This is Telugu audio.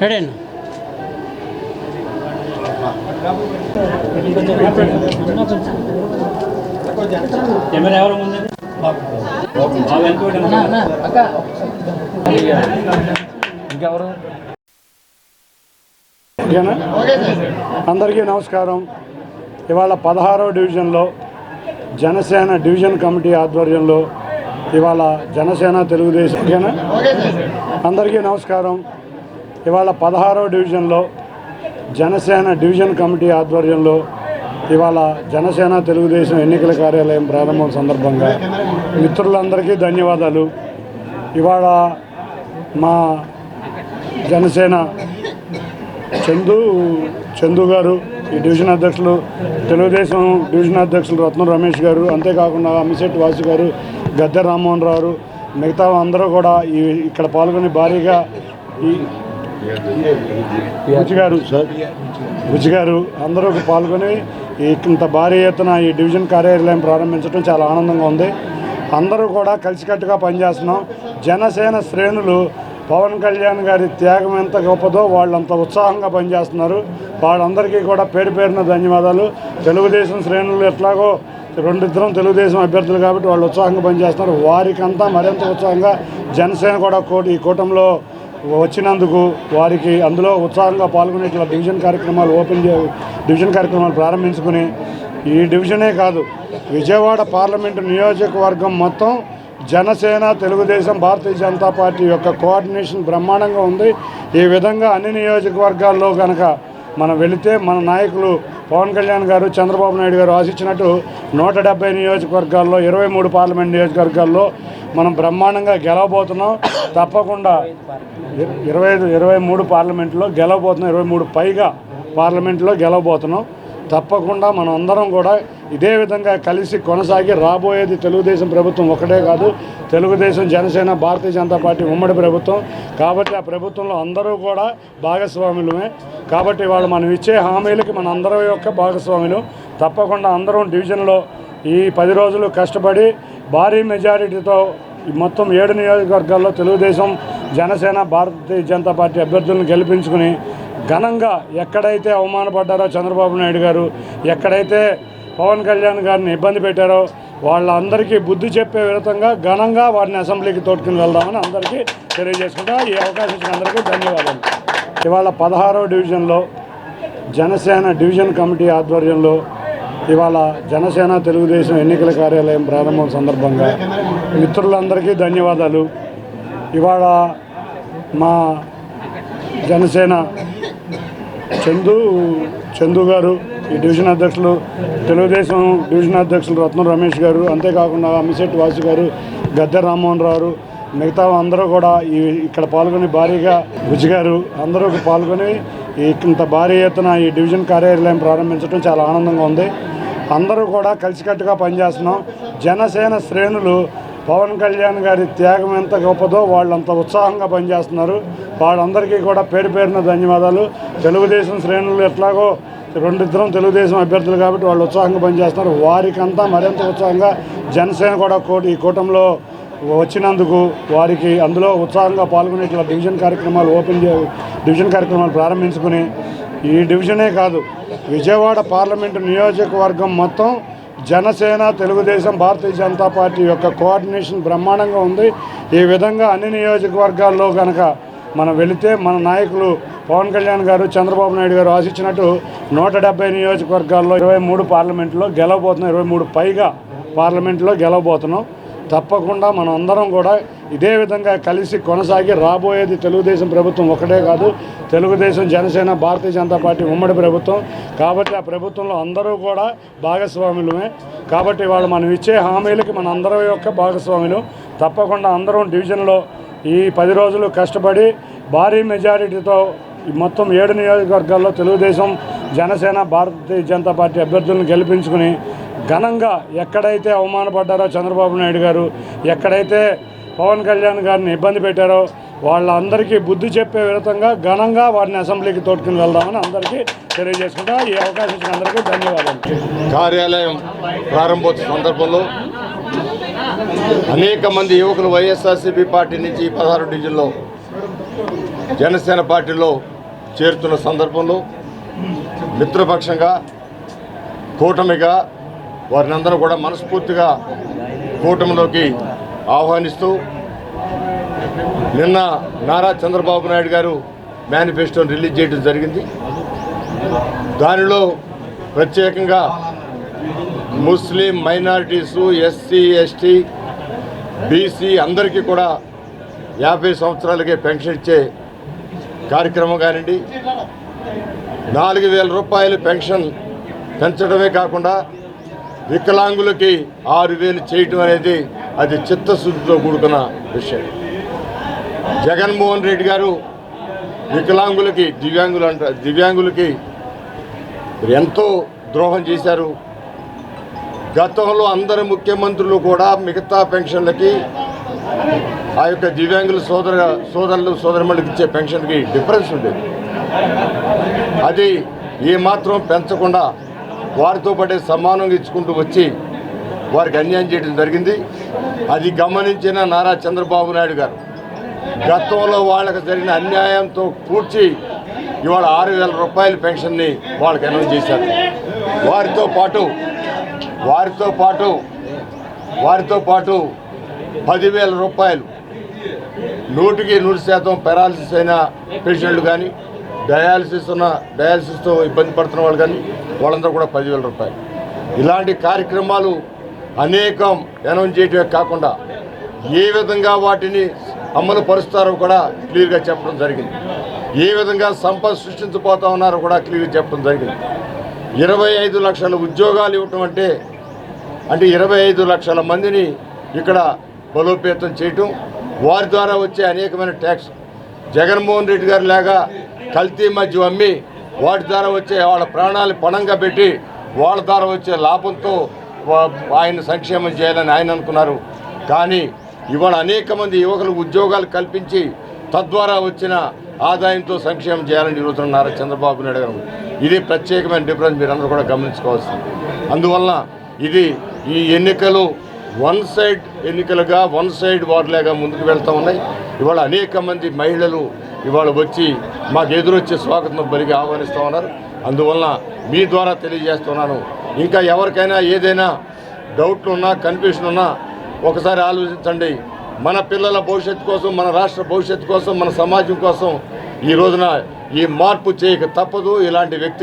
రెడీ కెమెరా ఎవరు ముందు? ఇంకెవరు? అందరికీ నమస్కారం. ఇవాళ పదహారవ డివిజన్లో జనసేన డివిజన్ కమిటీ ఆధ్వర్యంలో ఇవాళ జనసేన తెలుగుదేశం. ఓకేనా? అందరికీ నమస్కారం. ఇవాళ పదహారవ డివిజన్లో జనసేన డివిజన్ కమిటీ ఆధ్వర్యంలో ఇవాళ జనసేన తెలుగుదేశం ఎన్నికల కార్యాలయం ప్రారంభం సందర్భంగా మిత్రులందరికీ ధన్యవాదాలు. ఇవాళ మా జనసేన చందు చందు గారు ఈ డివిజన్ అధ్యక్షులు తెలుగుదేశం డివిజన్ అధ్యక్షులు రత్నం రమేష్ గారు అంతేకాకుండా అమ్మిశెట్టి వాసు గారు గద్దె రామ్మోహన్ రావు మిగతా అందరూ కూడా ఈ ఇక్కడ పాల్గొని భారీగా ఈ బుజ్జి గారు సార్. బుజ్జి గారు అందరూ పాల్గొని ఈ ఇంత భారీ ఎత్తున ఈ డివిజన్ కార్యాలయం ప్రారంభించడం చాలా ఆనందంగా ఉంది. అందరూ కూడా కలిసికట్టుగా పనిచేస్తున్నాం. జనసేన శ్రేణులు పవన్ కళ్యాణ్ గారి త్యాగం ఎంత గొప్పదో వాళ్ళంత ఉత్సాహంగా పనిచేస్తున్నారు. వాళ్ళందరికీ కూడా పేరు పేరున ధన్యవాదాలు. తెలుగుదేశం శ్రేణులు ఎట్లాగో రెండిద్దరం తెలుగుదేశం అభ్యర్థులు కాబట్టి వాళ్ళు ఉత్సాహంగా పనిచేస్తున్నారు. వారికంతా మరింత ఉత్సాహంగా జనసేన కూడా కోటి ఈ కూటమిలో వచ్చినందుకు వారికి అందులో ఉత్సాహంగా పాల్గొని ఇట్లా డివిజన్ కార్యక్రమాలు ఓపెన్ చే డివిజన్ కార్యక్రమాలు ప్రారంభించుకుని ఈ డివిజనే కాదు విజయవాడ పార్లమెంటు నియోజకవర్గం మొత్తం జనసేన తెలుగుదేశం భారతీయ జనతా పార్టీ యొక్క కోఆర్డినేషన్ బ్రహ్మాండంగా ఉంది. ఈ విధంగా అన్ని నియోజకవర్గాల్లో కనుక మనం వెళితే మన నాయకులు పవన్ కళ్యాణ్ గారు చంద్రబాబు నాయుడు గారు ఆశించినట్టు నూట డెబ్బై నియోజకవర్గాల్లో ఇరవై మూడు పార్లమెంట్ నియోజకవర్గాల్లో మనం బ్రహ్మాండంగా గెలవబోతున్నాం. తప్పకుండా ఇ- ఇరవై ఐదు ఇరవై మూడు పార్లమెంట్లో గెలవబోతున్నాం. ఇరవై మూడు పైగా పార్లమెంట్లో గెలవబోతున్నాం. తప్పకుండా మనం అందరం కూడా ఇదే విధంగా కలిసి కొనసాగి రాబోయేది తెలుగుదేశం ప్రభుత్వం ఒకటే కాదు తెలుగుదేశం జనసేన భారతీయ జనతా పార్టీ ఉమ్మడి ప్రభుత్వం. కాబట్టి ఆ ప్రభుత్వంలో అందరూ కూడా భాగస్వాములమే. కాబట్టి వాళ్ళు మనం ఇచ్చే హామీలకి మన అందరం యొక్క భాగస్వాములు. తప్పకుండా అందరం డివిజన్లో ఈ పది రోజులు కష్టపడి భారీ మెజారిటీతో మొత్తం ఏడు నియోజకవర్గాల్లో తెలుగుదేశం జనసేన భారతీయ జనతా పార్టీ అభ్యర్థులను గెలిపించుకుని ఘనంగా ఎక్కడైతే అవమానపడ్డారో చంద్రబాబు నాయుడు గారు ఎక్కడైతే పవన్ కళ్యాణ్ గారిని ఇబ్బంది పెట్టారో వాళ్ళందరికీ బుద్ధి చెప్పే విధంగా ఘనంగా వారిని అసెంబ్లీకి తోడుకుని వెళ్దామని అందరికీ తెలియజేసుకుంటా. ఈ అవకాశం ఇచ్చిన అందరికీ ధన్యవాదాలు. ఇవాళ పదహారవ డివిజన్లో జనసేన డివిజన్ కమిటీ ఆధ్వర్యంలో ఇవాళ జనసేన తెలుగుదేశం ఎన్నికల కార్యాలయం ప్రారంభం సందర్భంగా మిత్రులందరికీ ధన్యవాదాలు. ఇవాళ మా జనసేన చందు చందు గారు ఈ డివిజన్ అధ్యక్షులు తెలుగుదేశం డివిజన్ అధ్యక్షులు రత్నం రమేష్ గారు అంతేకాకుండా అమిశెట్టి వాసు గారు గద్దె రామ్మోహన్ రావు మిగతా అందరూ కూడా ఈ ఇక్కడ పాల్గొని భారీగా బుజ్జి గారు అందరూ పాల్గొని ఇంత భారీ ఎత్తున ఈ డివిజన్ కార్యాలయం ప్రారంభించడం చాలా ఆనందంగా ఉంది. అందరూ కూడా కలిసికట్టుగా పనిచేస్తున్నాం. జనసేన శ్రేణులు పవన్ కళ్యాణ్ గారి త్యాగం ఎంత గొప్పదో వాళ్ళంత ఉత్సాహంగా పనిచేస్తున్నారు. వాళ్ళందరికీ కూడా పేరు పేరున ధన్యవాదాలు. తెలుగుదేశం శ్రేణులు ఎట్లాగో రెండిద్దరం తెలుగుదేశం అభ్యర్థులు కాబట్టి వాళ్ళు ఉత్సాహంగా పనిచేస్తున్నారు. వారికంతా మరింత ఉత్సాహంగా జనసేన కూడా కోటి ఈ కూటంలో వచ్చినందుకు వారికి అందులో ఉత్సాహంగా పాల్గొనే ఇట్లా డివిజన్ కార్యక్రమాలు ఓపెన్ చే డివిజన్ కార్యక్రమాలు ప్రారంభించుకుని ఈ డివిజనే కాదు విజయవాడ పార్లమెంటు నియోజకవర్గం మొత్తం జనసేన తెలుగుదేశం భారతీయ జనతా పార్టీ యొక్క కోఆర్డినేషన్ బ్రహ్మాండంగా ఉంది. ఈ విధంగా అన్ని నియోజకవర్గాల్లో కనుక మనం వెళితే మన నాయకులు పవన్ కళ్యాణ్ గారు చంద్రబాబు నాయుడు గారు ఆశించినట్టు నూట డెబ్బై నియోజకవర్గాల్లో ఇరవై మూడు పార్లమెంట్లో గెలవబోతున్నాం. ఇరవై మూడు పైగా పార్లమెంట్లో గెలవబోతున్నాం. తప్పకుండా మనం అందరం కూడా ఇదే విధంగా కలిసి కొనసాగి రాబోయేది తెలుగుదేశం ప్రభుత్వం ఒకటే కాదు తెలుగుదేశం జనసేన భారతీయ జనతా పార్టీ ఉమ్మడి ప్రభుత్వం. కాబట్టి ఆ ప్రభుత్వంలో అందరూ కూడా భాగస్వాములమే. కాబట్టి వాళ్ళు మనం ఇచ్చే హామీలకి మన అందరం యొక్క భాగస్వాములు. తప్పకుండా అందరం డివిజన్లో ఈ పది రోజులు కష్టపడి భారీ మెజారిటీతో మొత్తం ఏడు నియోజకవర్గాల్లో తెలుగుదేశం జనసేన భారతీయ జనతా పార్టీ అభ్యర్థులను గెలిపించుకుని ఘనంగా ఎక్కడైతే అవమానపడ్డారో చంద్రబాబు నాయుడు గారు ఎక్కడైతే పవన్ కళ్యాణ్ గారిని ఇబ్బంది పెట్టారో వాళ్ళందరికీ బుద్ధి చెప్పే విధంగా ఘనంగా వారిని అసెంబ్లీకి తోడుకుని వెళ్దామని అందరికీ తెలియజేసుకుంటా. ఈ అవకాశం ఇచ్చిన అందరికీ ధన్యవాదాలు. కార్యాలయం ప్రారంభోత్సవ సందర్భంలో అనేక మంది యువకులు వైఎస్ఆర్సీపీ పార్టీ నుంచి పదహారు డివిజన్లో జనసేన పార్టీలో చేరుతున్న సందర్భంలో మిత్రపక్షంగా కూటమిగా వారిని అందరూ కూడా మనస్ఫూర్తిగా కూటమిలోకి ఆహ్వానిస్తూ నిన్న నారా చంద్రబాబు నాయుడు గారు మేనిఫెస్టోని రిలీజ్ చేయడం జరిగింది. దానిలో ప్రత్యేకంగా Muslim minorities SC ST BC అందరికీ కూడా యాభై సంవత్సరాలకే పెన్షన్ ఇచ్చే కార్యక్రమం కానివ్వండి నాలుగు వేల రూపాయలు పెన్షన్ పెంచడమే కాకుండా వికలాంగులకి ఆరు వేలు చేయటం అనేది అది చిత్తశుద్ధితో కూడుకున్న విషయం. జగన్మోహన్ రెడ్డి గారు వికలాంగులకి దివ్యాంగులు అంట దివ్యాంగులకి ఎంతో ద్రోహం చేశారు. గతంలో అందరు ముఖ్యమంత్రులు కూడా మిగతా పెన్షన్లకి ఆ యొక్క దివ్యాంగుల సోదర సోదరులు సోదరుమణులకు ఇచ్చే పెన్షన్కి డిఫరెన్స్ ఉండేది. అది ఏమాత్రం పెంచకుండా వారితో పాటే సమానంగా ఇచ్చుకుంటూ వచ్చి వారికి అన్యాయం చేయడం జరిగింది. అది గమనించిన నారా చంద్రబాబు నాయుడు గారు గతంలో వాళ్ళకు జరిగిన అన్యాయంతో కూర్చి ఇవాళ ఆరు వేల రూపాయల పెన్షన్ని వాళ్ళకి అనౌన్స్ చేశారు. వారితో పాటు వారితో పాటు వారితో పాటు పదివేల రూపాయలు నూటికి నూరు శాతం పెరాలసిస్ అయిన పేషెంట్లు కానీ డయాలసిస్ ఉన్న డయాలసిస్తో ఇబ్బంది పడుతున్న వాళ్ళు కానీ వాళ్ళందరూ కూడా పదివేల రూపాయలు. ఇలాంటి కార్యక్రమాలు అనేకం అనౌన్స్ చేయటమే కాకుండా ఏ విధంగా వాటిని అమలు పరుస్తారో కూడా క్లియర్గా చెప్పడం జరిగింది. ఏ విధంగా సంపద సృష్టించబోతా ఉన్నారో కూడా క్లియర్గా చెప్పడం జరిగింది. ఇరవై ఐదు లక్షల ఉద్యోగాలు ఇవ్వటం అంటే అంటే ఇరవై ఐదు లక్షల మందిని ఇక్కడ బలోపేతం చేయటం వారి ద్వారా వచ్చే అనేకమైన ట్యాక్స్. జగన్మోహన్ రెడ్డి గారు లాగా కల్తీ మధ్య అమ్మి వాటి ద్వారా వచ్చే వాళ్ళ ప్రాణాలు పణంగా పెట్టి వాళ్ళ ద్వారా వచ్చే లాభంతో ఆయన సంక్షేమం చేయాలని ఆయన అనుకున్నారు. కానీ ఇవాళ అనేక మంది యువకులకు ఉద్యోగాలు కల్పించి తద్వారా వచ్చిన ఆదాయంతో సంక్షేమం చేయాలని ఈరోజు నారా చంద్రబాబు నాయుడు గారు ఇది ప్రత్యేకమైన డిఫరెన్స్ మీరందరూ కూడా గమనించుకోవాల్సింది. అందువలన ఇది ఈ ఎన్నికలు వన్ సైడ్ ఎన్నికలుగా వన్ సైడ్ వార్లాగా ముందుకు వెళ్తూ ఉన్నాయి. ఇవాళ అనేక మంది మహిళలు ఇవాళ వచ్చి మాకు ఎదురొచ్చే స్వాగతం బలిగి ఆహ్వానిస్తూ ఉన్నారు. అందువలన మీ ద్వారా తెలియజేస్తున్నాను. ఇంకా ఎవరికైనా ఏదైనా డౌట్లు ఉన్నా కన్ఫ్యూషన్ ఉన్నా ఒకసారి ఆలోచించండి. మన పిల్లల భవిష్యత్తు కోసం మన రాష్ట్ర భవిష్యత్తు కోసం మన సమాజం కోసం ఈ రోజున ఈ మార్పు చేయక తప్పదు. ఇలాంటి వ్యక్తి